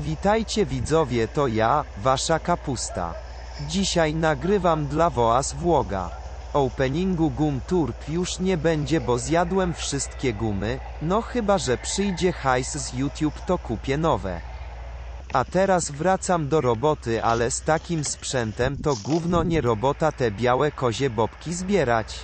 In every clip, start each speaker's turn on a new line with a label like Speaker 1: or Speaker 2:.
Speaker 1: Witajcie widzowie, to ja, wasza kapusta. Dzisiaj nagrywam dla was vloga. Openingu gum turp już nie będzie, bo zjadłem wszystkie gumy, no chyba że przyjdzie hajs z YouTube to kupię nowe. A teraz wracam do roboty, ale z takim sprzętem to gówno nie robota te białe kozie bobki zbierać.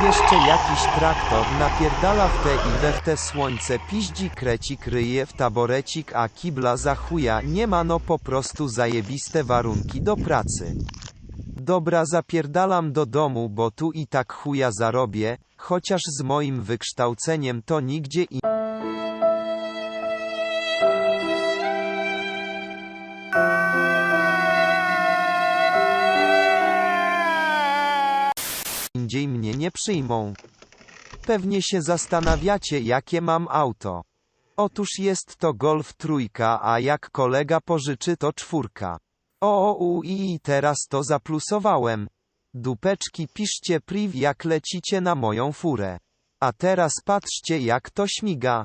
Speaker 1: Jeszcze jakiś traktor napierdala w te i we w te słońce piździ krecik ryje w taborecik a kibla za chuja nie ma no po prostu zajebiste warunki do pracy. Dobra zapierdalam do domu bo tu i tak chuja zarobię, chociaż z moim wykształceniem to nigdzie i indziej mnie nie przyjmą. Pewnie się zastanawiacie jakie mam auto. Otóż jest to Golf trójka, a jak kolega pożyczy to czwórka. O, u, i teraz to zaplusowałem. Dupeczki piszcie priv jak lecicie na moją furę. A teraz patrzcie jak to śmiga.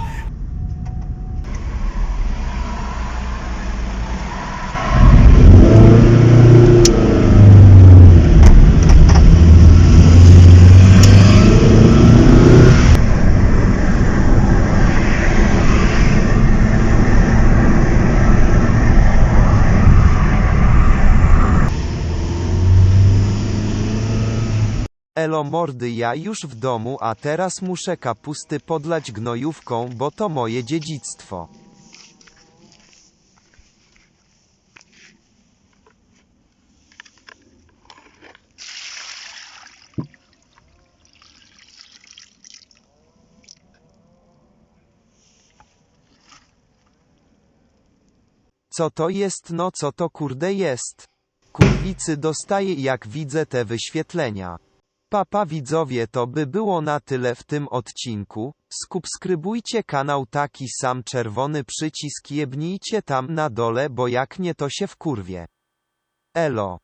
Speaker 1: Elo mordy ja już w domu a teraz muszę kapusty podlać gnojówką bo to moje dziedzictwo. Co to jest no co to kurde jest? Kurwicy dostaję jak widzę te wyświetlenia. Papa widzowie to by było na tyle w tym odcinku, subskrybujcie kanał taki sam czerwony przycisk jebnijcie tam na dole bo jak nie to się wkurwie. Elo.